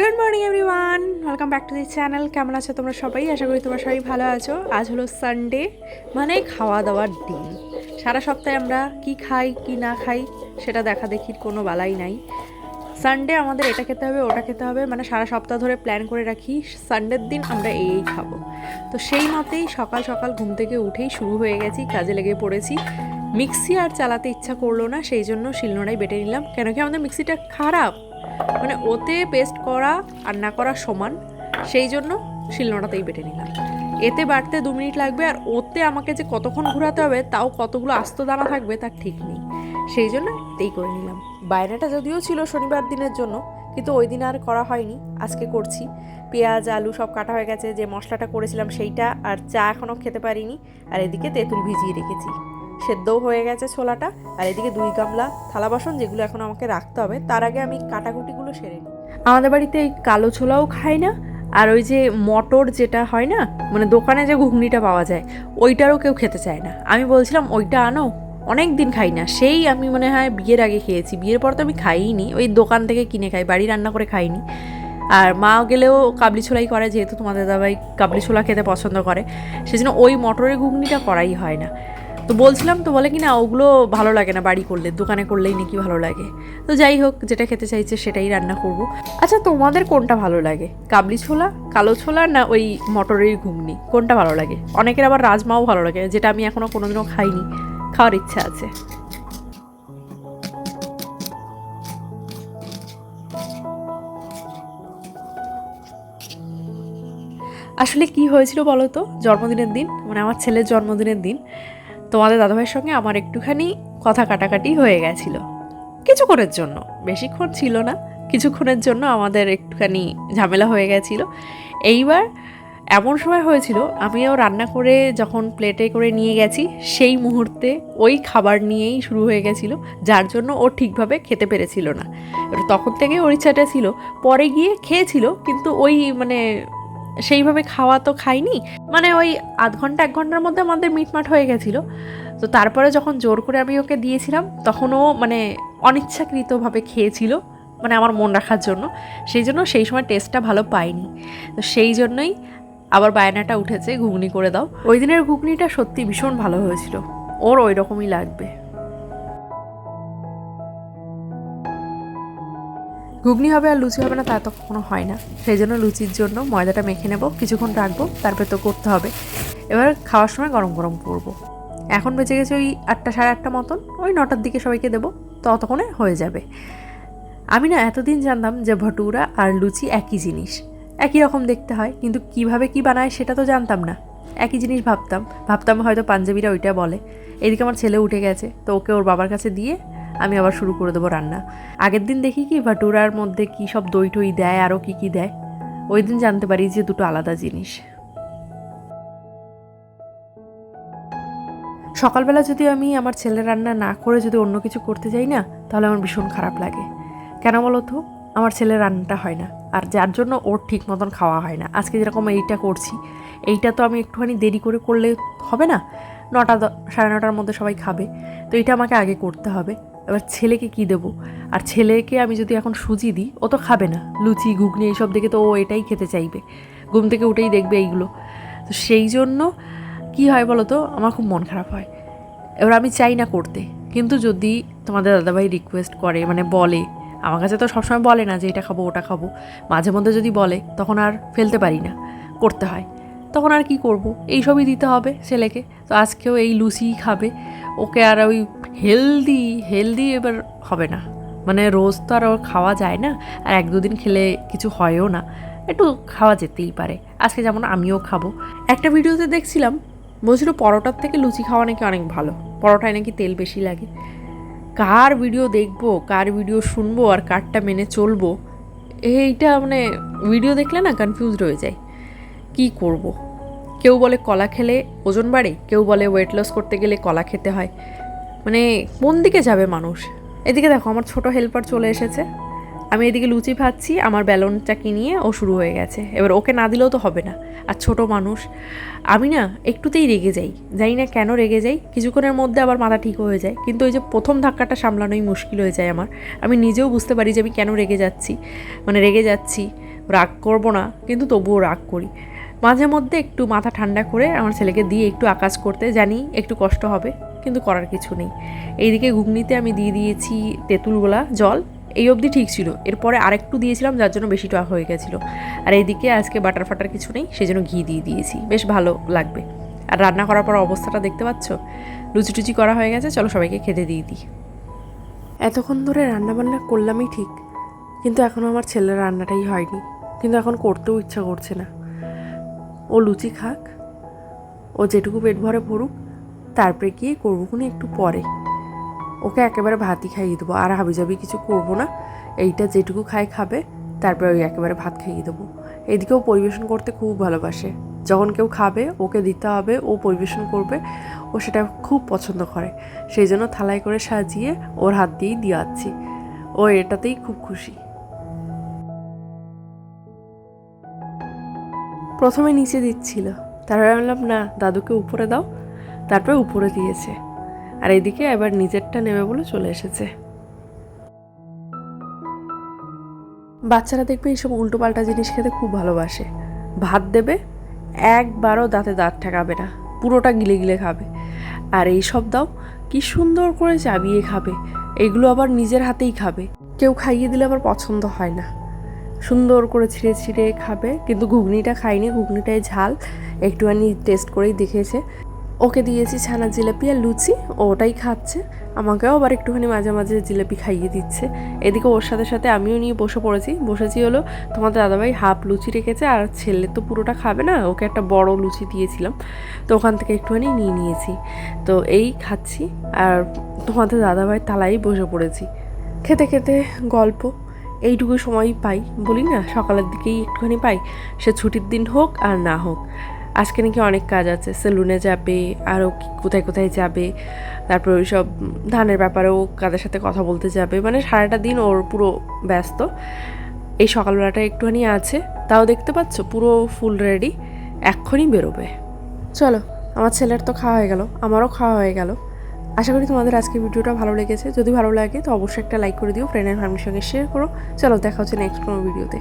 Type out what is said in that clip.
Good morning everyone welcome back to the channel কেমন আছো তোমরা সবাই? আশা করি তোমরা সবাই ভালো আছো। আজ হলো সানডে মানে খাওয়া দাওয়ার দিন। সারা সপ্তাহে আমরা কি খাই, কি না খাই, সেটা দেখা দেখির কোনো বালাই নাই। সানডে আমাদের এটা খেতে হবে, ওটা খেতে হবে মানে সারা সপ্তাহ ধরে প্ল্যান করে রাখি সানডের দিন আমরা এই এই খাব। তো সেই মতেই সকাল সকাল ঘুম থেকে উঠেই শুরু হয়ে গেছি, কাজে লেগে পড়েছি। মিক্সি আর চালাতে ইচ্ছা করল না, সেই জন্য শিলনোড়াই বেটে নিলাম। কেন কি আমাদের মিক্সিটা খারাপ? মানে ওতে পেস্ট করা আর না করা সমান, সেই জন্য শিলনোড়াতেই বেটে নিলাম। এতে বাড়তে দু মিনিট লাগবে আর ওতে আমাকে যে কতক্ষণ ঘোরাতে হবে তাও কতগুলো আস্ত দানা থাকবে তার ঠিক নেই। সেই জন্য এতেই করে নিলাম। বায়নাটা যদিও ছিল শনিবার দিনের জন্য, কিন্তু ওই দিন আর করা হয়নি। আজকে করছি। পেঁয়াজ, আলু সব কাটা হয়ে গেছে, যে মশলাটা করেছিলাম সেইটা আর চা এখনও খেতে পারিনি। আর এদিকে তেঁতুল ভিজিয়ে রেখেছি। সেদ্ধও হয়ে গেছে ছোলাটা। আর এদিকে দুই গামলা থালা বাসন যেগুলো এখন আমাকে রাখতে হবে, তার আগে আমি কাটাকুটিগুলো সেরে নিই। আমাদের বাড়িতে এই কালো ছোলাও খাই না, আর ওই যে মটর যেটা হয় না মানে দোকানে যে ঘুগনিটা পাওয়া যায়, ওইটারও কেউ খেতে চায় না। আমি বলছিলাম, ওইটা আনো অনেক দিন খাই না। সেই আমি মনে হয় বিয়ের আগে খেয়েছি। বিয়ের পর তো আমি খাইনি ওই দোকান থেকে কিনে খাই, বাড়ি রান্না করে খাইনি। আর মা গেলেও কাবলি ছোলাই করে, যেহেতু তোমাদের দাদাই কাবলি ছোলা খেতে পছন্দ করে, সেজন্য ওই মটরের ঘুগনিটা করাই হয় না। তো বলছিলাম তো বলে কি না, ওগুলো ভালো লাগে না বাড়ি করলে, দোকানে করলেই নাকি ভালো লাগে। তো যাই হোক, যেটা খেতে চাইছে সেটাই রান্না করব। আচ্ছা তোমাদের কোনটা ভালো লাগে? কাবলি ছোলা, কালো ছোলা না ওই মটরের ঘুগনি? কোনটা ভালো লাগে? অনেকের আবার রাজমাও ভালো লাগে, যেটা আমি এখনও কোনোদিনও খাইনি। খাওয়ার ইচ্ছা আছে। আসলে কি হয়েছিল বলো তো? জন্মদিনের দিন মানে আমার ছেলের জন্মদিনের দিন। তোমাদের দাদাভাইয়ের সঙ্গে আমার একটুখানি কথা কাটাকাটি হয়ে গেছিল। কিছুক্ষণের জন্য, বেশিক্ষণ ছিল না, কিছুক্ষণের জন্য আমাদের একটুখানি ঝামেলা হয়ে গেছিল। এইবার এমন সময় হয়েছিল, আমিও রান্না করে যখন প্লেটে করে নিয়ে গেছি, সেই মুহূর্তে ওই খাবার নিয়েই শুরু হয়ে গেছিল, যার জন্য ও ঠিকভাবে খেতে পেরেছিল না। তখন থেকে ওর ইচ্ছাটা ছিল, পরে গিয়ে খেয়েছিল, কিন্তু ওই মানে সেইভাবে খাওয়া তো খাইনি। মানে ওই আধ ঘণ্টা, এক ঘণ্টার মধ্যে আমাদের মিটমাট হয়ে গেছিল। তো তারপরে যখন জোর করে আমি ওকে দিয়েছিলাম তখন ও মানে অনিচ্ছাকৃতভাবে খেয়েছিল মানে আমার মন রাখার জন্য। সেই জন্য সেই সময় টেস্টটা ভালো পাইনি। তো সেই জন্যই আবার বায়নাটা উঠেছে, ঘুগনি করে দাও। ওই দিনের ঘুগনিটা সত্যি ভীষণ ভালো হয়েছিল। ওর ওই রকমই লাগবে। ঘুগনি হবে আর লুচি হবে না, তা তো কখনো হয় না। সেই জন্য লুচির জন্য ময়দাটা মেখে নেব, কিছুক্ষণ রাখব, তারপরে তো করতে হবে। এবার খাওয়ার সময় গরম গরম করব। এখন বেঁচে গেছে ওই আটটা সাড়ে আটটা মতন, ওই নটার দিকে সবাইকে দেবো, ততক্ষণে হয়ে যাবে। আমি না এতদিন জানতাম যে ভটুরা আর লুচি একই জিনিস। একই রকম দেখতে হয়, কিন্তু কীভাবে কি বানায় সেটা তো জানতাম না। একই জিনিস ভাবতাম ভাবতাম হয়তো পাঞ্জাবিরা ওইটা বলে। এদিকে আমার ছেলে উঠে গেছে, তো ওকে ওর বাবার কাছে দিয়ে আমি আবার শুরু করে দেবো রান্না। আগের দিন দেখি কি ভাটুরার মধ্যে কী সব দই টই দেয় আরও কী কী দেয়। ওই দিন জানতে পারি যে দুটো আলাদা জিনিস। সকালবেলা যদি আমি আমার ছেলে রান্না না করে যদি অন্য কিছু করতে যাই না, তাহলে আমার ভীষণ খারাপ লাগে। কেন বলো তো আমার ছেলে রান্নাটা হয় না, আর যার জন্য ওর ঠিক মতন খাওয়া হয় না। আজকে যেরকম এইটা করছি, এইটা তো আমি একটুখানি দেরি করে করলে হবে না? নটা সাড়ে নটার মধ্যে সবাই খাবে। তো এইটা আমাকে আগে করতে হবে। এবার ছেলেকে কি দেবো? আর ছেলেকে আমি যদি এখন সুজি দিই, ও তো খাবে না। লুচি, ঘুগনি এইসব দেখে তো ও এটাই খেতে চাইবে। ঘুম থেকে উঠেই দেখবে এইগুলো। তো সেই জন্য কি হয় বলো তো আমার খুব মন খারাপ হয়। এবার আমি চাই না করতে। কিন্তু যদি তোমাদের দাদাভাই রিকোয়েস্ট করে মানে বলে, আমার কাছে তো সবসময় বলে না যে এটা খাব, ওটা খাব। মাঝে মধ্যে যদি বলে, তখন আর ফেলতে পারি না। করতে হয়। তখন আর কি করব? এইসবই দিতে হবে ছেলেকে। তো আজকেও এই লুচি খাবে। ওকে আর ওই হেলদি হেলদি এবার হবে না। মানে রোজ তো আর খাওয়া যায় না, আর এক দুদিন খেলে কিছু হয়ও না। একটু খাওয়া যেতেই পারে। আজকে যেমন আমিও খাব। একটা ভিডিওতে দেখছিলাম, বলছিল পরোটার থেকে লুচি খাওয়া নাকি অনেক ভালো। পরোটায় নাকি তেল বেশি লাগে। কার ভিডিও দেখব, কার ভিডিও শুনব, আর কারটা মেনে চলবো, এইটা মানে ভিডিও দেখলে না কনফিউজ হয়ে যায়। কি করব। কেউ বলে কলা খেলে ওজন বাড়ে, কেউ বলে ওয়েট লস করতে গেলে কলা খেতে হয়। মানে কোন দিকে যাবে মানুষ? এদিকে দেখো, আমার ছোট হেল্পার চলে এসেছে। আমি এদিকে লুচি ভাজছি, আমার ব্যালনটা নিয়ে ও শুরু হয়ে গেছে। এবার ওকে না দিলেও তো হবে না। আর ছোট মানুষ, আমি না একটুতেই রেগে যাই। জানি না কেন রেগে যাই, কিছুক্ষণের মধ্যে আবার মাথা ঠিক হয়ে যায়। কিন্তু ওই যে প্রথম ধাক্কাটা সামলানোই মুশকিল হয়ে যায় আমার। আমি নিজেও বুঝতে পারি যে আমি কেন রেগে যাচ্ছি। মানে রেগে যাচ্ছি, রাগ করব না, কিন্তু তবুও রাগ করি। মাঝে মধ্যে একটু মাথা ঠান্ডা করে আমার ছেলেকে দিয়ে একটু আকাশ করতে, জানি একটু কষ্ট হবে। কিন্তু করার কিছু নেই। এইদিকে ঘুগনিতে আমি দিয়ে দিয়েছি তেঁতুলগোলা জল। এই অবধি ঠিক ছিল। এরপরে আরেকটু দিয়েছিলাম, যার জন্য বেশি টক হয়ে গেছিল। আর এইদিকে আজকে বাটার ফাটার কিছু নেই সেই জন্য ঘি দিয়ে দিয়েছি। বেশ ভালো লাগবে। আর রান্না করার পর অবস্থাটা দেখতে পাচ্ছ? লুচি টুচি করা হয়ে গেছে, চলো সবাইকে খেতে দিয়ে দিই। এতক্ষণ ধরে রান্না বান্না করলামই ঠিক, কিন্তু এখনও আমার ছেলের রান্নাটাই হয়নি। কিন্তু এখন করতেও ইচ্ছা করছে না। ও লুচি খাক, ও যেটুকু পেট ভরে পড়ুক তারপরে গিয়ে করব কোনো একটু পরে। ওকে একেবারে ভাতই খাইয়ে দেবো। আর হাবি হাবিজাবি কিছু করব না। এইটা যেটুকু খায় খাবে, তারপরে ওই একেবারে ভাত খাইয়ে দেবো। এদিকেও পরিবেশন করতে খুব ভালোবাসে। যখন কেউ খাবে, ওকে দিতে হবে, ও পরিবেশন করবে, ও সেটা খুব পছন্দ করে। সেই জন্য থালায় করে সাজিয়ে ওর হাত দিয়েই দিয়াচ্ছি ও এটাতেই খুব খুশি। প্রথমে নিচে দিচ্ছিল। তারপরে আমি বললাম না, দাদুকে উপরে দাও। তারপরে উপরে দিয়েছে। আর এদিকে এবার নিজেরটা নেবে বলে চলে এসেছে। বাচ্চারা দেখবে এইসব উল্টোপাল্টা জিনিস খেতে খুব ভালোবাসে। ভাত দেবে, একবারও দাঁতে দাঁত ঠেকাবে না, পুরোটা গিলে গিলে খাবে। আর এই সব দাও, কি সুন্দর করে চাবিয়ে খাবে। এগুলো আবার নিজের হাতেই খাবে। কেউ খাইয়ে দিলে আবার পছন্দ হয় না। সুন্দর করে ছিঁড়ে ছিঁড়ে খাবে, কিন্তু ঘুগনিটা খাইনি ঘুগনিটায় ঝাল, একটুখানি টেস্ট করেই দেখেছে। ওকে দিয়েছি ছানা জিলাপি আর লুচি ওটাই খাচ্ছে। আমাকেও আবার একটুখানি মাঝে মাঝে জিলাপি খাইয়ে দিচ্ছে। এদিকে ওর সাথে সাথে আমিও নিয়ে বসে পড়েছি। বসেছি হলো তোমাদের দাদাভাই হাফ লুচি রেখেছে আর ছেলে তো পুরোটা খাবে না, ওকে একটা বড় লুচি দিয়েছিলাম। তো ওখান থেকে একটুখানি নিয়ে নিয়েছি। তো এই খাচ্ছি আর তোমাদের দাদাভাই তালাই বসে পড়েছি। খেতে খেতে গল্প, এইটুকু সময় পাই। বলি না, সকালের দিকেই একটুখানি পাই। সে ছুটির দিন হোক আর না হোক। আজকে নাকি অনেক কাজ আছে সেলুনে যাবে আরও কোথায় কোথায় যাবে, তারপর ওই সব ধানের ব্যাপারেও কাদের সাথে কথা বলতে যাবে মানে সারাটা দিন ওর পুরো ব্যস্ত। এই সকালবেলাটা একটুখানি আছে, তাও দেখতে পাচ্ছ পুরো ফুল রেডি এক্ষুনি বেরোবে। চলো, আমার ছেলের তো খাওয়া হয়ে গেল, আমারও খাওয়া হয়ে গেল। আশা করি তোমাদের আজকে ভিডিওটা ভালো লেগেছে, যদি ভালো লাগে তো অবশ্যই একটা লাইক করে দিও ফ্রেন্ডের ফ্যামিলির সঙ্গে শেয়ার করো। চলো, দেখা হচ্ছে নেক্সট কোনো ভিডিওতে